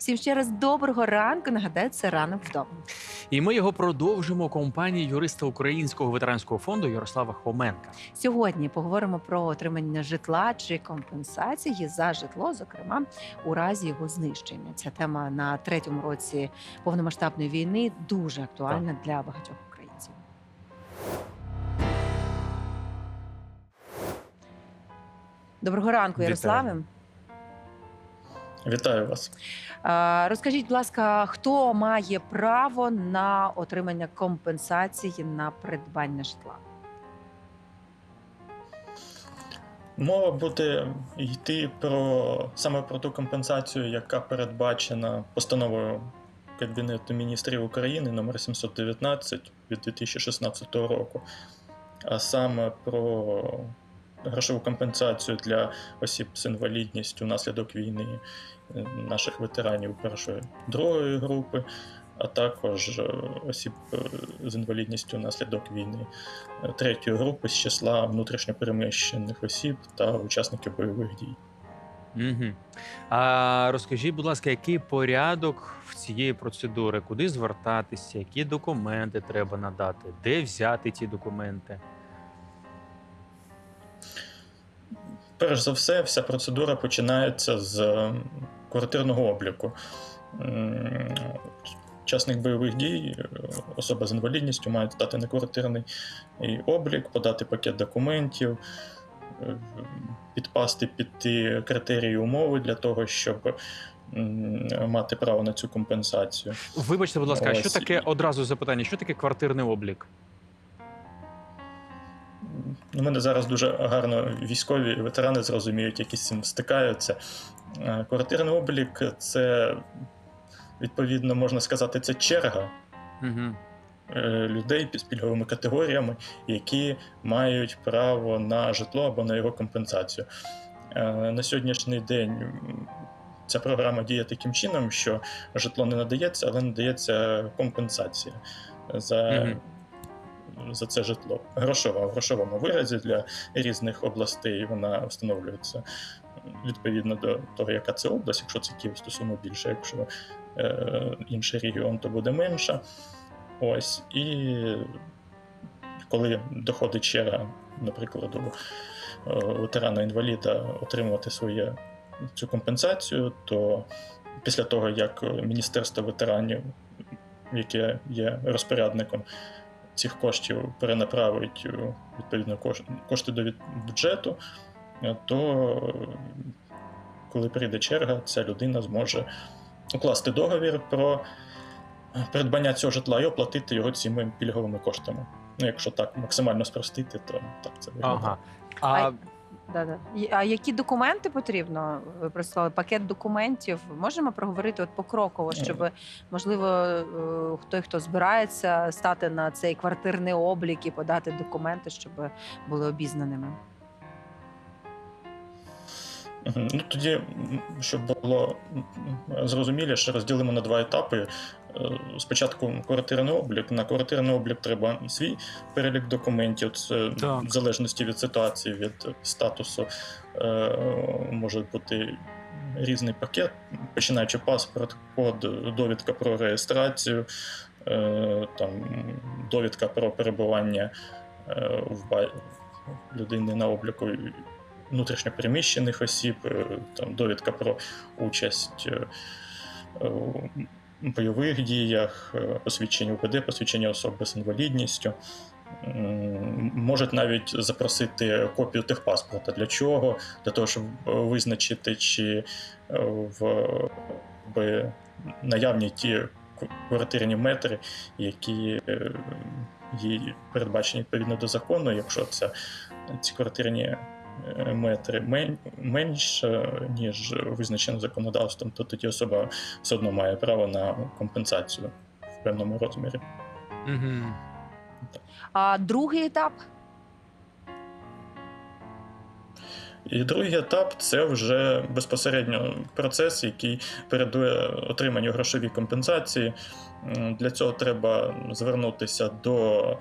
Всім ще раз доброго ранку. Нагадаю, це ранок вдома. І ми його продовжимо компанії юриста Українського ветеранського фонду Ярослава Хоменка. Сьогодні поговоримо про отримання житла чи компенсації за житло, зокрема у разі його знищення. Ця тема на третьому році повномасштабної війни дуже актуальна для багатьох українців. Доброго ранку. Ярославе. Вітаю вас. Е, Розкажіть, будь ласка, хто має право на отримання компенсації на придбання житла? Мова буде йти про саме про ту компенсацію, яка передбачена постановою Кабінету міністрів України номер 719 від 2016 року, а саме про грошову компенсацію для осіб з інвалідністю внаслідок війни е, наших ветеранів першої другої групи, а також е, осіб е, з інвалідністю внаслідок війни третьої групи з числа внутрішньопереміщених осіб та учасників бойових дій. Угу. А розкажіть, будь ласка, який порядок в цієї процедури? Куди звертатися? Які документи треба надати? Де взяти ці документи? Перш за все, вся процедура починається з квартирного обліку. Учасник бойових дій, е, особа з інвалідністю має здати на квартирний облік, подати пакет документів, е, підпасти під ті критерії умови для того, щоб мати право на цю компенсацію. Вибачте, будь ласка, а що таке одразу запитання? Що таке квартирний облік? У мене зараз дуже гарно військові і ветерани зрозуміють, які з цим стикаються. Е, Квартирний облік це, відповідно, можна сказати, це черга Угу. людей з пільговими категоріями, які мають право на житло або на його компенсацію. Е, На сьогоднішній день ця програма діє таким чином, що житло не надається, але надається компенсація за, Мгм. За це житло. Грошова в грошовому виразі для різних областей вона встановлюється відповідно до того, яка це область. Якщо це Київ, то сума більше, якщо е, інший регіон, то буде менша. Ось. І коли доходить черга, наприклад, у е, ветерана-інваліда отримувати своє цю компенсацію, то після того, як Міністерство ветеранів, яке є розпорядником цих коштів, перенаправить е, відповідно кош- кошти до від- бюджету, е, то коли прийде черга, ця людина зможе укласти договір про придбання цього житла і оплатити його цими пільговими коштами. Ну, якщо так максимально спростити, то так це виглядає. Ага. А, А- Да-да. А які документи потрібно? Ви прислали пакет документів. Можемо проговорити от покроково, щоб можливо хто той, хто збирається стати на цей квартирний облік і подати документи, щоб були обізнаними. Ну тоді, щоб було зрозуміліше, розділимо на два етапи. Е, Спочатку квартирний облік. На квартирний облік треба свій перелік документів. Це Так. в залежності від ситуації, від статусу е, може бути різний пакет, починаючи паспорт, код, довідка про реєстрацію, е, там, довідка про перебування в ба- людини на обліку внутрішньопереміщених осіб, е, там довідка про участь е, е, у бойових діях, посвідчення УПД, посвідчення особи з інвалідністю. Можуть навіть запросити копію техпаспорта. Для чого? Для того, щоб визначити, чи в би, наявні ті квартирні метри, які є передбачені відповідно до закону, якщо це ці квартирні метри мен- менше, ніж визначено законодавством, то тоді особа все одно має право на компенсацію в певному розмірі. угу. А другий етап І другий етап це вже безпосередньо процес, який передує отриманню грошової компенсації. Для цього треба звернутися до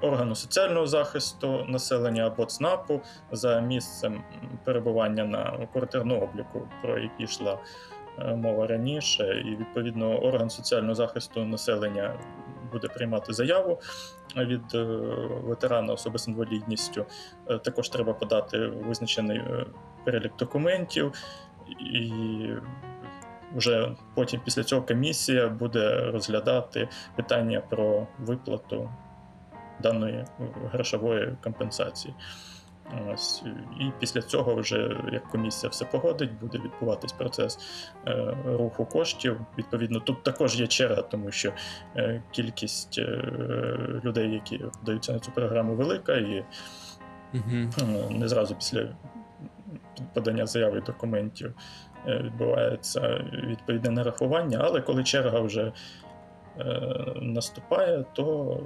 органу соціального захисту населення або ЦНАПу за місцем перебування на квартирному обліку, про який йшла е, мова раніше, і відповідно орган соціального захисту населення буде приймати заяву від е, ветерана особи з інвалідністю. Е, Також треба подати визначений перелік документів, і вже потім після цього комісія буде розглядати питання про виплату даної е, грошової компенсації. Ось і після цього, вже як комісія все погодить, буде відбуватись процес е, руху коштів. Відповідно, тут також є черга, тому що е, кількість е, людей, які вдаються на цю програму, велика, і Угу. не зразу після подання заяви документів е, відбувається відповідне нарахування. Але коли черга вже е, наступає, то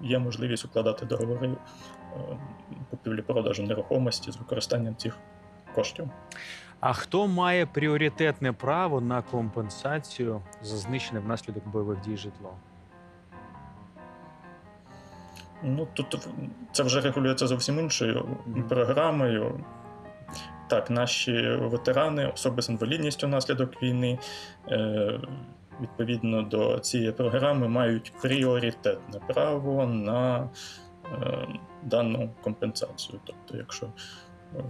є можливість укладати договори е, купівлі-продажу нерухомості з використанням цих коштів. А хто має пріоритетне право на компенсацію за знищене внаслідок бойових дій житло? Ну тут це вже регулюється зовсім іншою Мгм. програмою. Так, наші ветерани, особи з інвалідністю внаслідок війни, е, відповідно до цієї програми, мають пріоритетне право на е, дану компенсацію. Тобто, якщо е,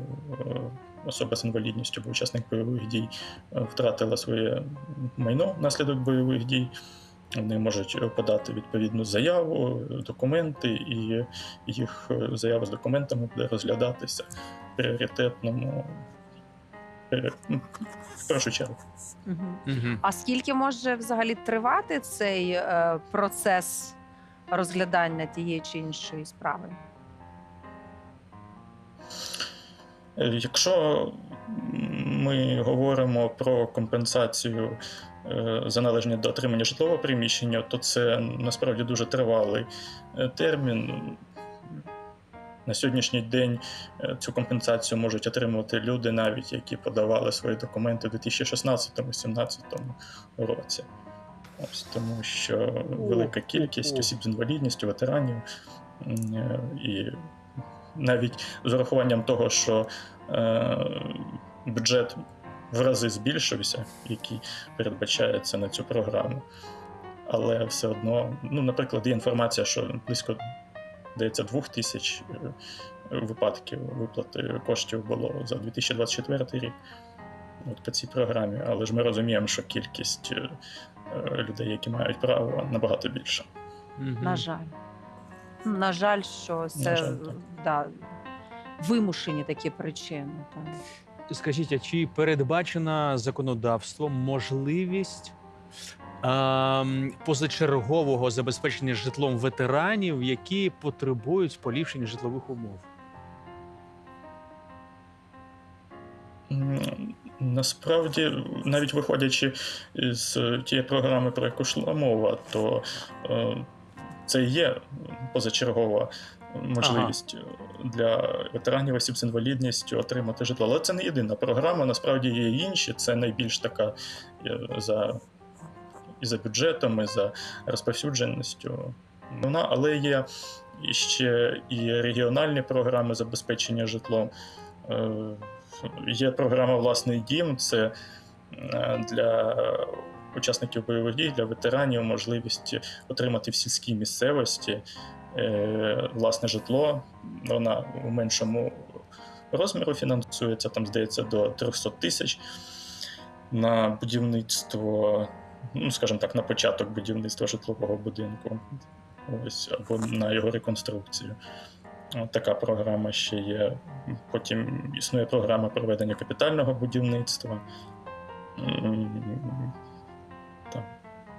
особа з інвалідністю або учасник бойових дій е, втратила своє майно внаслідок бойових дій, вони можуть подати відповідну заяву, документи, і їх е, заява з документами буде розглядатися в пріоритетному в першу чергу. Угу. А скільки може взагалі тривати цей е, процес розглядання тієї чи іншої справи? Якщо ми говоримо про компенсацію е, за належне до отримання житлового приміщення, то це насправді дуже тривалий е, термін. На сьогоднішній день е, цю компенсацію можуть отримувати люди, навіть які подавали свої документи у 2016-2017 році. Ось тому що велика кількість осіб з інвалідністю, ветеранів е, і навіть з урахуванням того, що е, бюджет в рази збільшився, який передбачається на цю програму. Але все одно, ну, наприклад, є інформація, що близько здається, двох тисяч е, випадків виплати коштів було за 2024 рік от по цій програмі. Але ж ми розуміємо, що кількість е, е, людей, які мають право, набагато більша. На жаль. На жаль, що це жаль, да, вимушені такі причини. Так. Скажіть, а чи передбачена законодавством можливість позачергового забезпечення житлом ветеранів, які потребують поліпшення житлових умов? Насправді, навіть виходячи з тієї програми, про яку йшла мова, то е, це є позачергова можливість для ветеранів осіб з інвалідністю отримати житло. Але це не єдина програма. Насправді є інші. Це найбільш така е, за і за бюджетом, і за розповсюдженістю. Вона, але є ще і регіональні програми забезпечення житлом. Е, Є програма Власний дім. Це е, для учасників бойових дій, для ветеранів можливість отримати в сільській місцевості е, власне житло. Вона у меншому розміру фінансується, там, здається, до 300 тисяч на будівництво, ну, скажімо так, на початок будівництва житлового будинку. Ось, або на його реконструкцію. Така програма ще є. Потім існує програма проведення капітального будівництва. Там,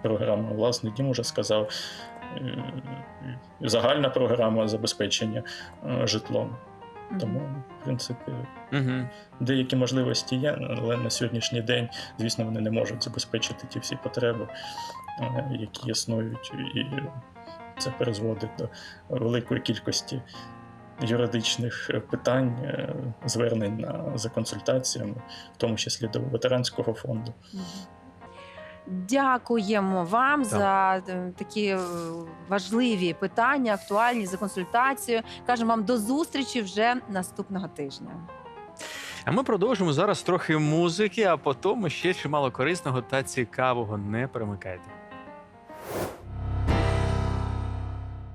програма власний дім уже сказав. Е, Загальна програма забезпечення е, житлом. Тому, в принципі, Угу. деякі можливості є, але на сьогоднішній день, звісно, вони не можуть забезпечити ті всі потреби, е, які існують, і це призводить до великої кількості юридичних питань, е, звернень на, за консультаціями, в тому числі до ветеранського фонду. Мгм. Дякуємо вам за е, такі е, важливі питання, актуальні за консультацію. Кажемо вам до зустрічі вже наступного тижня. А ми продовжимо зараз трохи музики, а потім ще чимало корисного та цікавого. Не перемикайте.